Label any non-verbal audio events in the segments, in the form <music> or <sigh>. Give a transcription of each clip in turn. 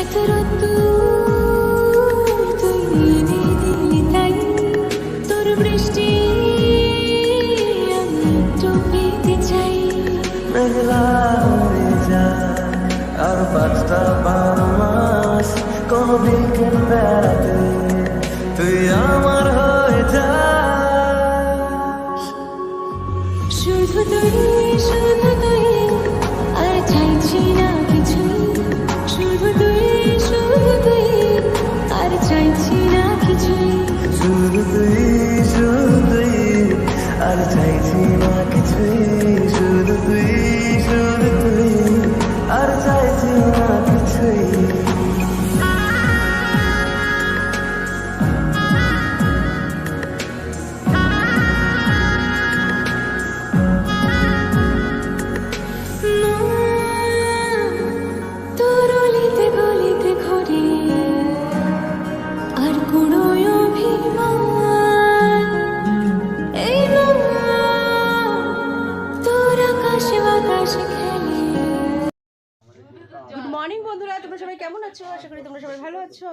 এত রোদ্দুর তুই এনে দিলি তাই তোর বৃষ্টি আমি একটু পেতে চাই মেঘলা হয়ে যায় আর পাঁচটা আর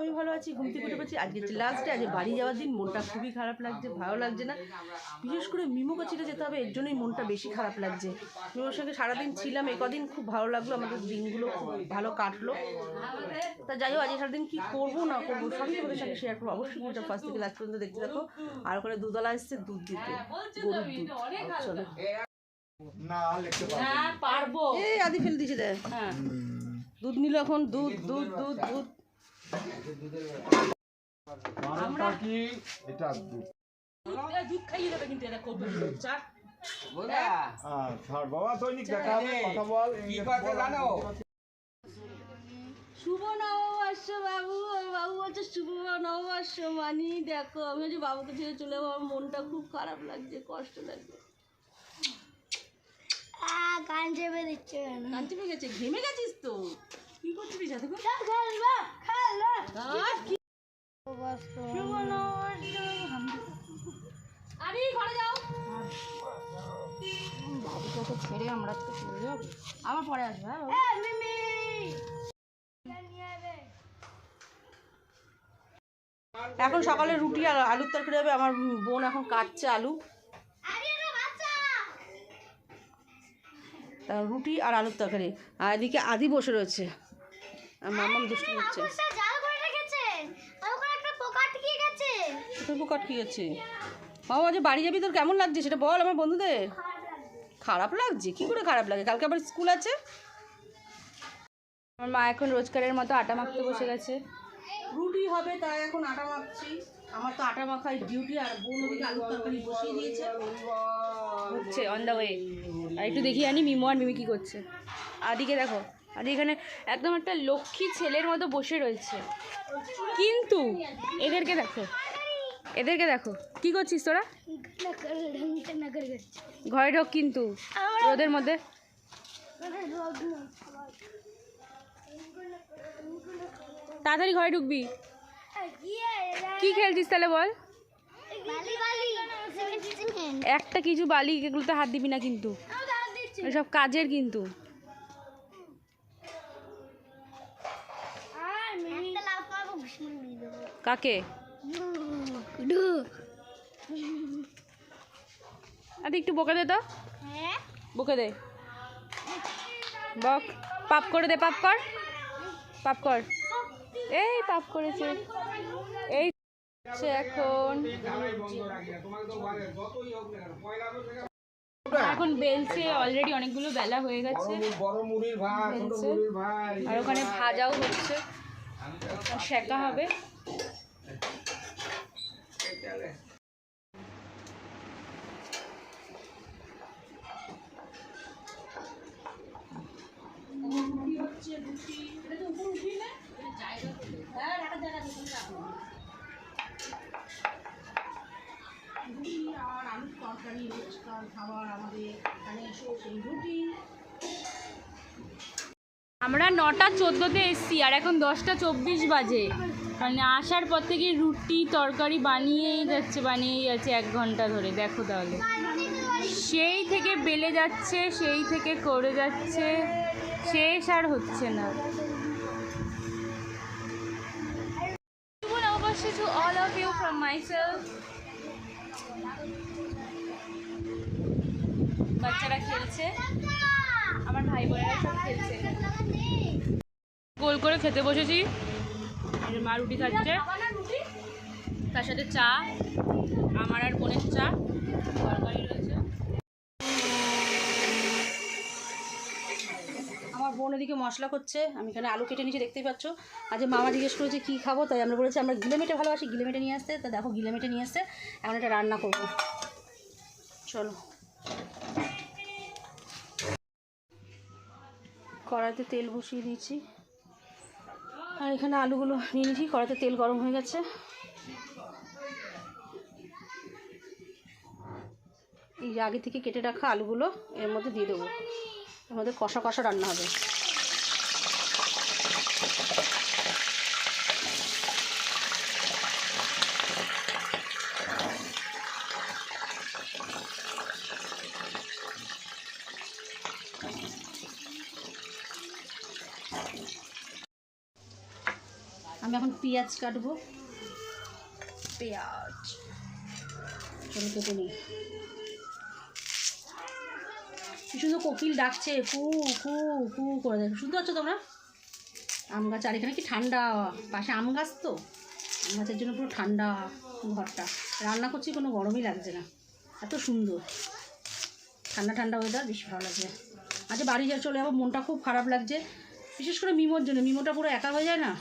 আমি ভালো আছি ঘুম থেকে উঠে পড়ছি আজকে লাস্ট ডে আজকে বাড়ি যাওয়ার দিন মনটা খুবই খারাপ লাগছে ভালো লাগছে না। বিশেষ করে মিমো কাছিটা যেতে হবে এর জন্যই মনটা বেশি খারাপ লাগছে। মিমোর সঙ্গে সারাদিন ছিলাম এই কদিন খুব ভালো লাগল আমাদের দিনগুলো খুব ভালো কাটলো। তা যাই হোক আজকে সারাদিন কী করব না করব সবই তোমাদের সঙ্গে শেয়ার করব। অবশ্যই ভিডিওটা ফার্স্ট থেকে লাস্ট পর্যন্ত দেখতে থাকো। আর ওখানে দুধওয়ালা এসছে দুধ দিতে। গরুর দুধ। চলো পারব এই আদি ফেলে দিয়েছে দেখ হ্যাঁ। দুধ নিল এখন দুধ দুধ দুধ দুধ। নামটা কি? এটা দুধ। দুধ খাইয়ে দেবে কিন্তু এটা করবে চা আহ, বাবা দৈনিক দেখা হবে কথা বল কি কথা জানো? শুভ নববর্ষ বাবু বাবু বলছে শুভ নববর্ষ মানি দেখো। আমি বাবুকে ছেড়ে চলে যাব। আমার মনটা খুব খারাপ লাগছে কষ্ট লাগছে। চেপে দিচ্ছে কান? চেপে গেছে ঘেমে গেছিস তো? কি করছিস খেলবা ছেড়ে আমরা তো চলে যাব। আবার পরে আসব হ্যাঁ এখন সকালে রুটি আর আলুর তরকারি হবে আমার বোন এখন কাটছে আলু। রুটি আর আলুর তরকারি। আর এদিকে আদি বসে রয়েছে। মামাম দুষ্টু করছে জাল করে রেখেছে। আর ওখানে একটা পোকা আটকে গেছে? তোর পোকাট কি আছে মামা যে বাড়ি যাবি তোর কেমন লাগছে? সেটা বল আমার বন্ধুদের। খারাপ লাগছে। কি করে খারাপ লাগে? কালকে আবার স্কুল আছে? আমার মা এখন রোজকারের মতো আটা মাখতে বসে গেছে। রুটি হবে তাই এখন আটা মাখছি। আমার তো আটা মাখাই ডিউটি আর বোন ওদিকে আলুর তরকারি বসিয়ে দিয়েছে। হচ্ছে অন দ্য ওয়ে আর একটু দেখি আনি মিমো আর মিমি কী করছে। আদিকে দেখো। আদি এখানে একদম একটা লক্ষ্মী ছেলের মতো বসে রয়েছে। কিন্তু এদেরকে দেখো এদেরকে দেখো কি করছিস তোরা? ঘরে ঢোক কিন্তু ওদের মধ্যে। তাড়াতাড়ি ঘরে ঢুকবি। কি খেলছিস তাহলে বল? একটা কিছু বালি এগুলোতে হাত দিবি না কিন্তু। এসব কাজের কিন্তু। কাকে? আরে একটু বকে দে তো। হ্যাঁ? বকে দে। বক। পাপ করে দে পাপ কর। পাপ কর। এই পাপ করেছে। এই এখন। এখন বেলছে অলরেডি অনেকগুলো বেলা হয়ে গেছে। বড় মুড়ির ভাই ছোট বেলছে। মুড়ির আর ওখানে ভাজাও হচ্ছে আর সেকা হবে আমরা নটা চোদ্দোতে এসছি আর এখন দশটা চব্বিশ বাজে। মানে আসার পর থেকে রুটি, তরকারি বানিয়েই যাচ্ছে বানিয়েই যাচ্ছে এক ঘণ্টা ধরে, দেখো তাহলে। সেই থেকে বেলে যাচ্ছে, সেই থেকে করে যাচ্ছে, শেষ আর হচ্ছে না। Namaste to all of you বাচ্চারা খেলছে। আমার ভাই বোনেরা সব খেলছে। গোল করে খেতে বসেছি। মা রুটি খাচ্ছে। তার সাথে চা। আমার আর বোনের চা। তরকারি রয়েছে। আমার বোন এদিকে মশলা করছে। আমি এখানে আলু কেটে নিচে দেখতেই পাচ্ছ। আজ মামা জিজ্ঞেস করেছে, কী খাব? তাই আমরা বলেছি, আমরা গিলে মেটে ভালোবাসি, গিলে মেটে নিয়ে আসতে। তা দেখো, গিলে মেটে নিয়ে আসতে এখন এটা রান্না করব। চলো। কড়াইতে তেল বসিয়ে দিয়েছি। আর এখানে আলুগুলো নিয়ে নিয়েছি, কড়াইতে তেল গরম হয়ে গেছে। এই আগে থেকে কেটে রাখা আলুগুলো এর মধ্যে দিয়ে দেবো। এর মধ্যে কষা কষা রান্না হবে আমি এখন পেঁয়াজ কাটবো। পেঁয়াজ। চলো কেটে নিই। কি শুধু কোকিল ডাকছে কু কু কু করে দেখ। শুনতে পাচ্ছ তোমরা? আম গাছ আর এখানে কি ঠান্ডা? পাশে আম গাছ তো? আম গাছের জন্য পুরো ঠান্ডা ঘরটা। রান্না করছি কোনো গরমই লাগছে না। এত সুন্দর। ঠান্ডা ঠান্ডা ওয়েদার বেশ ভালো লাগছে। আজ বাড়ি যা চলে যাব। মনটা খুব খারাপ লাগছে। বিশেষ করে মিমোর জন্য। মিমোটা পুরো একা হয়ে যায় না?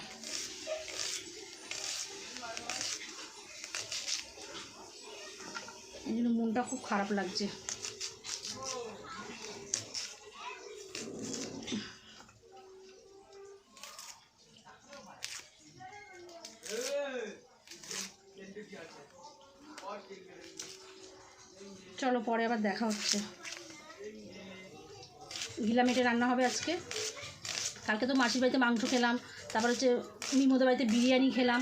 এই জন্য মনটা খুব খারাপ লাগছে। চলো পরে আবার দেখা হচ্ছে। ঘিলামেটে রান্না হবে আজকে। কালকে তো মাসির বাড়িতে মাংস খেলাম, তারপর হচ্ছে মিমোদের বাড়িতে বিরিয়ানি খেলাম।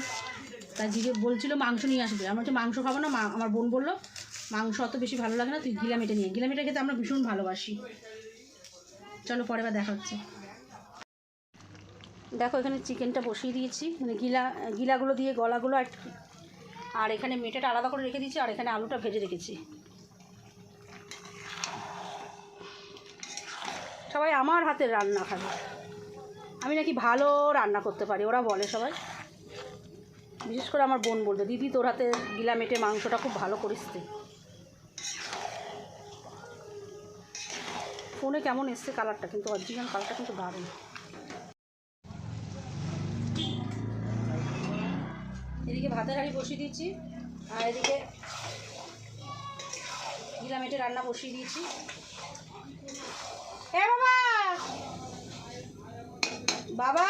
তাই দিদি বলছিল মাংস নিয়ে আসবে। আমার হচ্ছে মাংস খাব না আমার বোন বলল মাংস অত বেশি ভালো লাগে না, তুই ঘিলামেটে নিয়ে ঘিলামেটে খেতে আমরা ভীষণ ভালোবাসি। চলো পরে আবার দেখা হচ্ছে। দেখো, এখানে চিকেনটা বসিয়ে দিয়েছি। মানে গিলা, গিলাগুলো দিয়ে গলাগুলো আর আর এখানে মেটেটা আলাদা করে রেখে দিয়েছি, আর এখানে আলুটা ভেজে রেখেছি। সবাই আমার হাতের রান্না খাবে। আমি নাকি ভালো রান্না করতে পারি, ওরা বলে সবাই। বিশেষ করে আমার বোন বলবে দিদি তোর হাতে গিলা মেটে মাংসটা খুব ভালো করিস তুই। ফোনে কেমন এসছে কালারটা? কিন্তু অরিজিনাল কালারটা কিন্তু দারুণ। এদিকে ভাতের হাঁড়ি বসিয়ে দিয়েছি, আর এদিকে গিলা মেটে রান্না বসিয়ে দিয়েছি। এ বাবা! বাবা!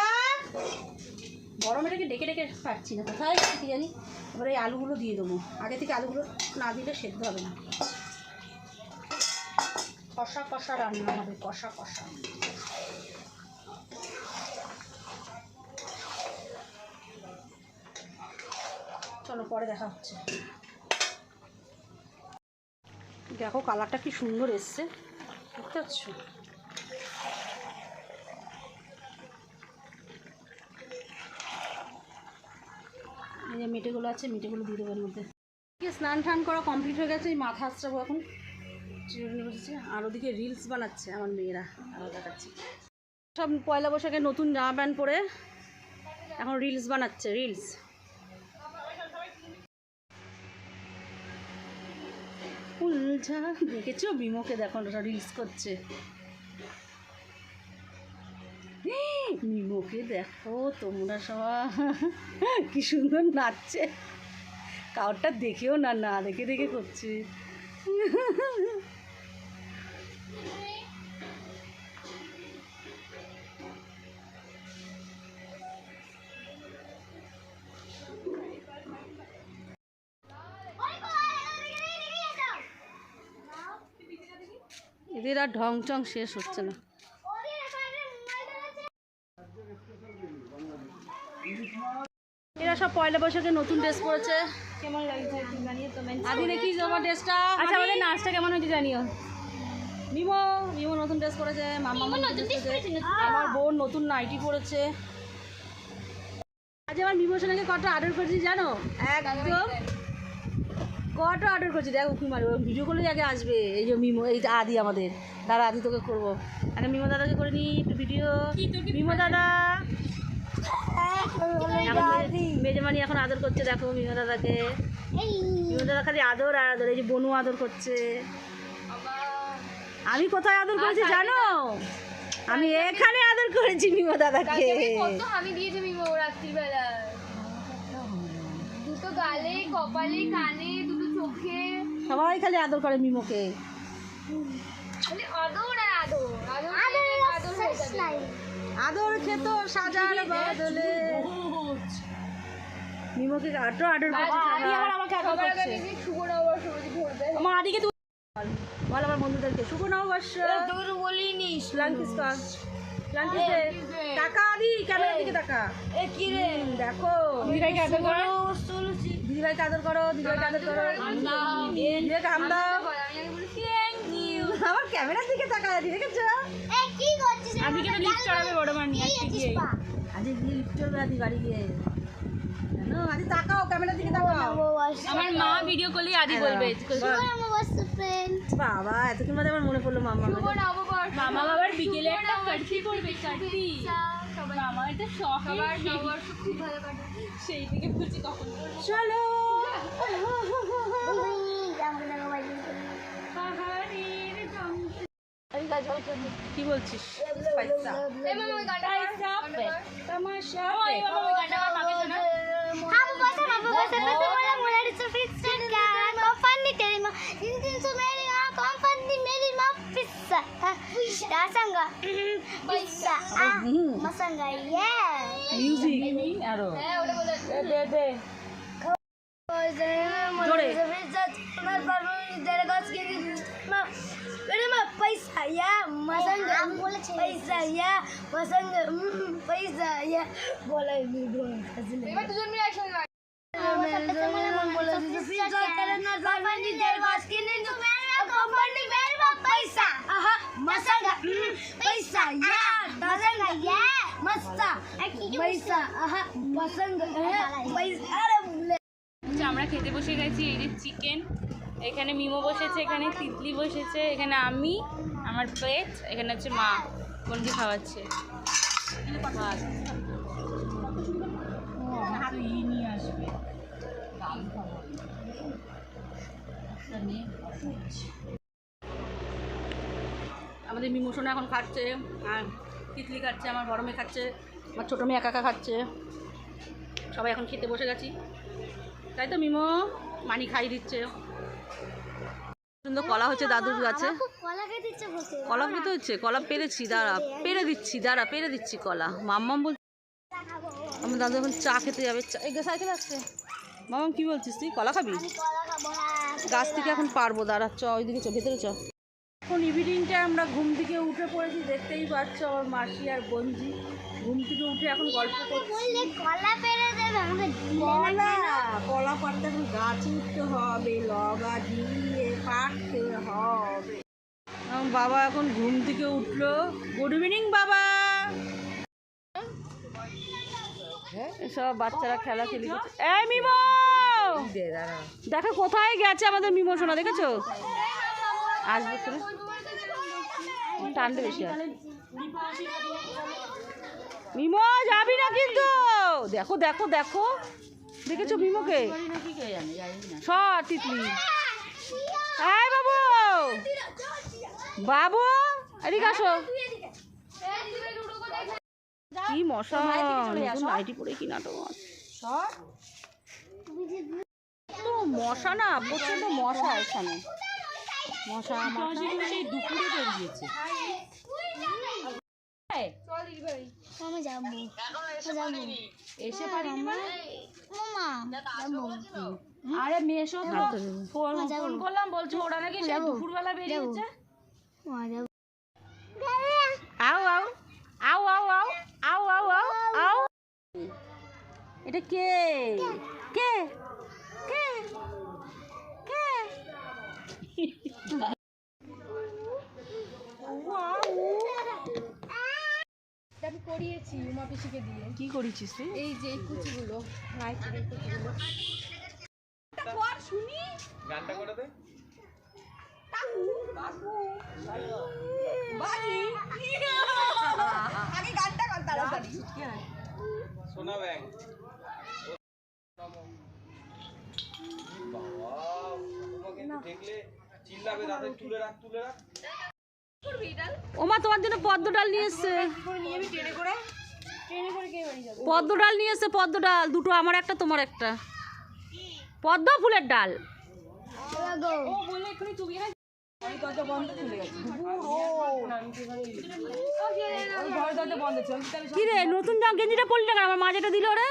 বড় মেয়েটাকে ডেকে ডেকে পাচ্ছি না। কোথায় কি জানি? এবার এই আলুগুলো দিয়ে দেবো। আগে থেকে আলুগুলো না দিলে সেদ্ধ হবে না। কষা কষা রান্না হবে, কষা কষা। চলো, পরে দেখা হচ্ছে। দেখো, কালারটা কি সুন্দর এসছে। দেখতে পাচ্ছ? এই যে মেটেগুলো আছে, মেটেগুলো দিয়ে দেবো এর মধ্যে। স্নান টান করা কমপ্লিট হয়ে গেছে, এই মাথা আসছাবো এখন। চিরুনি বসেছে। আর ওদিকে রিলস বানাচ্ছে আমার মেয়েরা, আরও দেখাচ্ছি। সব পয়লা বৈশাখে নতুন জামা প্যান্ট পরে এখন রিলস বানাচ্ছে রিলস উলঝা দেখেছ? বিমোকে দেখো ওটা রিলস করছে। মিমোকে দেখো তোমরা সবাই। কি সুন্দর নাচছে। কাউরটা দেখেও না না দেখে দেখে করছে। এদের আর ঢং চং শেষ হচ্ছে না। এরা সব পয়লা বৈশাখে নতুন ড্রেস পরেছে। কেমন লাগছে আদি দেখি তোমার ড্রেসটা? আচ্ছা আমাদের নাচটা কেমন হয়েছে জানিও। মিমো মিমো নতুন ড্রেস পরেছে মামা আমার বোন নতুন নাইটি পরেছে। আজ আমার বিমোশনাকে কত অর্ডার করেছি জানো? একদম। কত অর্ডার করেছি? দেখো উঁকি মারি ভিডিও করলে আগে আসবে। এই যে মিমো এই আদি আমাদের। দাদা আদি তোকে করব। আরে মিমো দাদাকে করে নি একটু ভিডিও মিমো দাদা। মেজমানি এখন আদর করছে দেখো মিমো দাদাকে। এই। মিমো দাদা খালি আদর আর আদর এই যে বনু আদর করছে। আমি কোথায় আদর করেছি জানো? আমি এখানে আদর করেছি মিমো দাদাকে। আমি দিয়েছি মিমো রাত্রিবেলা দুটো গালে কপালে কানে সবাই খালি আদর করে মিমোকে। আদর খেত সাজার বদলে। মিমোকে আটো আদর করছে আবার আমাকে আদর করছে। শুভ নববর্ষ আদিকে তুই বল। আমার বন্ধুদেরকে। শুভ নববর্ষ। তোকে তো বলিনি লাঙ্কিস কর লাঙ্কিস টাকা আদি ক্যামেরার দিকে টাকা। এ কি রে? দেখো। দিদিভাইকে আদর করো দিদিভাইকে আদর করো দিদিভাইকে আদর করো। দিদিভাইকে হাম দাও। আমার ক্যামেরার দিকে তাকা আদি দেখেছ? এ কি করছিস আদিকে তো লিফট চড়াবে বড় মা নিয়ে কি আসতে আছিস গিয়ে। পা গিয়ে লিফট চলবে আদি গাড়ি গিয়ে। জানো আদি তাকাও ক্যামেরার দিকে তাকাও। আমার মা ভিডিও করলে আদি বলবে ফ্রেন্ড বাবা এতক্ষণ বাদে আমার মনে পড়ল মামা। মামা বাবার বিকেলে একটা কাটতি করবে না আমার এটা শখ আবার খুব ভালো সেই দিকে খুঁজি কখন চলো কি বলছিস তামাশা Dasanga. Bisa. Ah, masanga. Yeah. Music. আরও। দে দে দে। জোরে। पैसा या मसंग पैसा या मसंग पैसा या बोला बोला तुझं मी ऍक्शन बोला तुझं पिझ्झा আমরা খেতে বসে গেছি, এই যে চিকেন এখানে মিমো বসেছে, এখানে তিতলি বসেছে, এখানে আমি, আমার প্লেট এখানে হচ্ছে মা কোনটি খাওয়াচ্ছে। আমাদের মিমোশন এখন খাচ্ছে, আর তিতলি খাচ্ছে, আমার গরমে খাচ্ছে আমার ছোটো মেয়ে একা একা খাচ্ছে। সবাই এখন খেতে বসে গেছি। তাই তো মিমো মানি খাই দিচ্ছে। সুন্দর কলা হচ্ছে দাদুর গাছে কলা খেতে পেতে হচ্ছে? কলা পেরেছি দাঁড়া। পেরে দিচ্ছি দাঁড়া পেরে দিচ্ছি কলা। মাম্মাম বল আমার দাদু এখন চা খেতে যাবে। চা এই সাইকেল আসছে মামাম কি বলছিস তুই? কলা খাবি? কলা খাব হ্যাঁ গাছ থেকে এখন পারব দাঁড়া চ ওইদিকে চ ভেতরে চ। এখন ইভিনিংটা আমরা ঘুম থেকে উঠে পড়েছি দেখতেই পাচ্ছ আমার মাসি আর বঞ্জি ঘুম থেকে উঠে এখন গল্প করছি। কলা পেরে দেবে আমাকে কলা কলা পাড়তে এখন গাছে উঠতে হবে লগা দিয়ে পাকতে হবে। বাবা এখন ঘুম থেকে উঠল। গুড ইভিনিং বাবা। সব বাচ্চারা খেলা খেলি এই মিমো! দেখো কোথায় গেছে আমাদের মিমো শোনা দেখেছ? আসবে টানতে বেশি আর মিমো যাবি না কিন্তু। দেখো দেখো দেখো। দেখেছ মিমোকে? সর তিতলি। এই বাবু। বাবু এদিকে আসো। কি মশা। নাইটি পরে কি নাটক? তো মশা না প্রচণ্ড মশা এখানে। মশা মশা। দুপুরে বেরিয়েছে। আমি যাব। যাব। এসে পারি মামা যাব। আরে মেশো তো ফোন ফোন করলাম বলছো ওরা নাকি সেই দুপুরবেলা বেরিয়েছে আও আও আও আও আও আও আও আও আও এটা কে? কে? কে? কে <laughs> আমি করিয়েছি উমা পিসিকে দিয়ে। কি করেছিস তুই? এই যে এই কুচিগুলো রাইসের এই কুচিগুলো। গানটা করে দে। সোনা ব্যাংক দেখলে চিল্লাবে দাদা তুলে রাখ তুলে রাখ। ওমা, তোমার জন্য পদ্ম ডাল নিয়ে এসছে। পদ্ম ডাল নিয়ে এসছে, পদ্ম ডাল। দুটো আমার একটা, তোমার একটা। পদ্ম ফুলের ডাল। কি রে, নতুন জামা গেঞ্জিটা পরলি না? আমার মা যেটা দিল রে।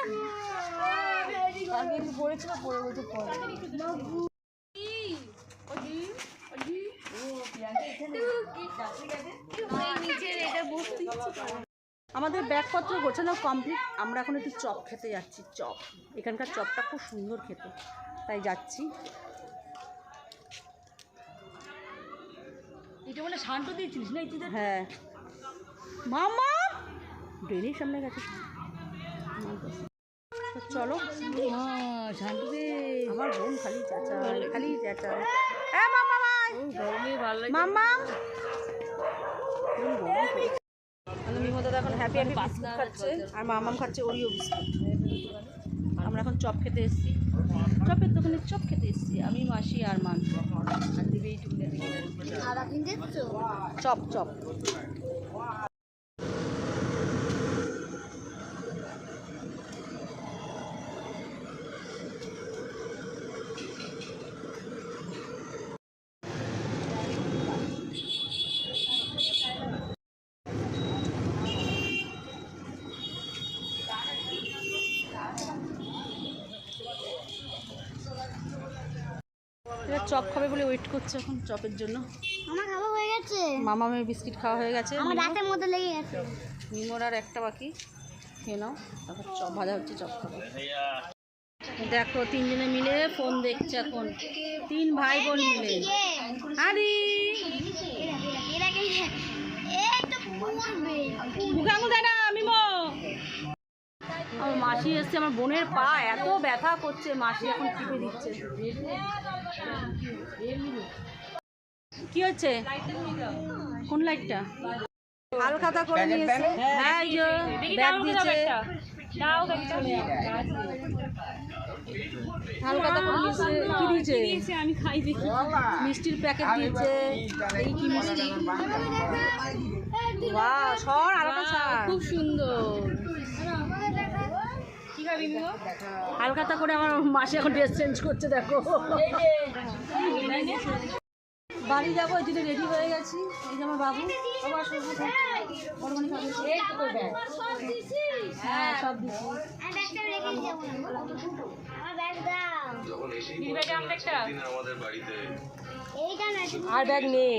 আমাদের ব্যাগপত্র গোছানো কমপ্লিট আমরা এখন একটু চপ খেতে যাচ্ছি চপ। এখানকার চপটা খুব সুন্দর খেতে তাই যাচ্ছি। এটা শান্ত দিয়েছিলিস না ইতিদের হ্যাঁ। মামা! ড্রেনের সামনে গেছে। চলো। শান্ত আমার বোন খালি চাচা খালি চাচা দাদা এখন হ্যাপি হ্যাপি বিস্কুট খাচ্ছে। আর মামাম খাচ্ছে ওরিও বিস্কুট আমরা এখন চপ খেতে এসেছি। চপের দোকানে চপ খেতে এসেছি। আমি মাসি আর মান আর এসছো? চপ চপ এবার চপ খাবে বলে ওয়েট করছে এখন চপের জন্য। আমার খাওয়া হয়ে গেছে। মামামের বিস্কিট খাওয়া হয়ে গেছে। আমার দাঁতের মধ্যে লেগে গেছে। মিমোর আর একটা বাকি। খেয়ে নাও তারপর চপ ভাজা হচ্ছে চপ খাব। দেখো তিনজনে মিলে ফোন দেখছে এখন। তিন ভাই বোন মিলে। আরে! মুখে আঙুল দেয় না মিমো আমার মাসি এসছে আমার বোনের পা এত ব্যথা করছে মাসি এখন টিপে দিচ্ছে। কি হচ্ছে? কোন লাইটটা হালখাতা করে নিয়েছে। হ্যাঁ ব্যাগ দিয়েছে। দাও কাকিটা হালখাতা করে নিয়েছে। কি দিয়েছে? দিয়েছে? আমি খাই দেখি। মিষ্টির প্যাকেট দিয়েছে। এই কি মিষ্টি। খুব সুন্দর। মিমো হালখাতা করে আমার মাসে এখন ড্রেস চেঞ্জ করছে দেখো। বাড়ি যাব ওই জন্য রেডি হয়ে গেছি। এই যে আমার বাবু। হ্যাঁ সব দিচ্ছি আমি ব্যাগটা রেখে যাব। আমার ব্যাগ দাও। দিদিভাইটা আমরা একটা? এইটা না আর ব্যাগ নেই।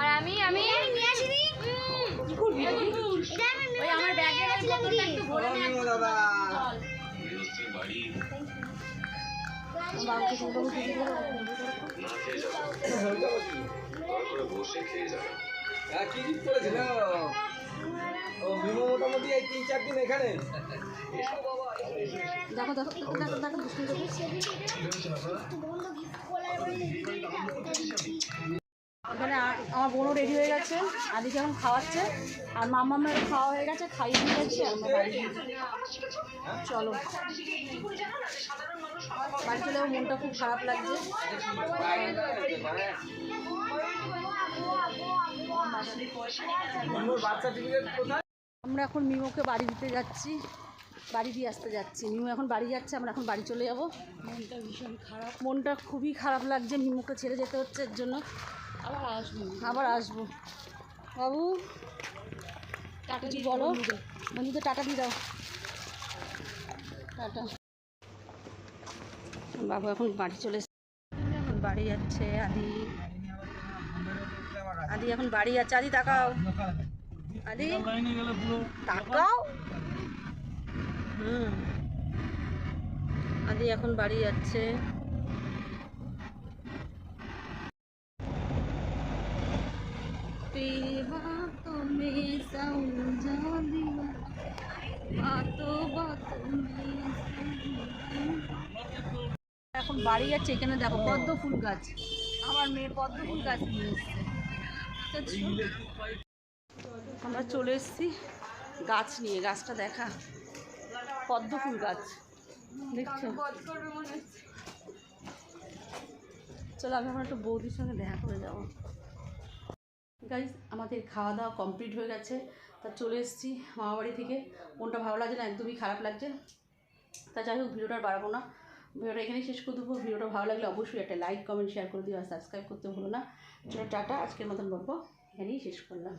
আর আমি আমি নিয়ে আসিনি ওই আমার ব্যাগে রাখলাম একটু ভরে হ্যাঁ এখানে দেখো দেখো দেখো দেখো বোনও রেডি হয়ে গেছে। আদি এখন খাওয়াচ্ছে, আর মামা মামামের খাওয়া হয়ে গেছে, খাইয়ে দিয়ে গেছি আমরা বাড়ি। চলো। বাড়ি চলেও মনটা খুব খারাপ লাগছে। আমরা এখন মিমোকে বাড়ি দিতে যাচ্ছি। বাড়ি দিয়ে আসতে যাচ্ছি। মিমো এখন বাড়ি যাচ্ছে, আমরা এখন বাড়ি চলে যাব। মনটা ভীষণ খারাপ। মনটা খুবই খারাপ লাগছে মিমোকে ছেড়ে যেতে হচ্ছে এর জন্য। আবার আসব। আবার আসব। বাবু কিছু বলো? বন্ধুদের। টাটা দিয়ে দাও। টাটা। বাবু এখন বাড়ি চলে। এখন বাড়ি যাচ্ছে আদি। আদি এখন বাড়ি যাচ্ছে। আদি তাকাও। আদি তাকাও। হুম। আদি এখন বাড়ি যাচ্ছে। तेरे हाथों में समझा दिया এখন বাড়ি যাচ্ছে এখানে দেখো পদ্ম ফুল গাছ আমার মেয়ে পদ্ম ফুল গাছ নিয়ে এসছে আমরা চলে এসেছি গাছ নিয়ে গাছটা দেখা পদ্ম ফুল গাছ দেখছো চলো আমি আমার একটু বৌদির সঙ্গে দেখা করে যাবো গাইজ আমাদের খাওয়া দাওয়া কমপ্লিট হয়ে গেছে। তা চলে এসেছি মামাবাড়ি থেকে। মনটা ভালো লাগছে না? একদমই খারাপ লাগছে। তা যাই হোক, ভিডিওটা বাড়াবো না। ভিডিওটা এখানেই শেষ করে দেবো। ভিডিওটা ভালো লাগলে অবশ্যই একটা লাইক কমেন্ট শেয়ার করে দিও আর সাবস্ক্রাইব করতে ভুলো না। চলো, টাটা। আজকের মতন বলব। এখানেই শেষ করলাম।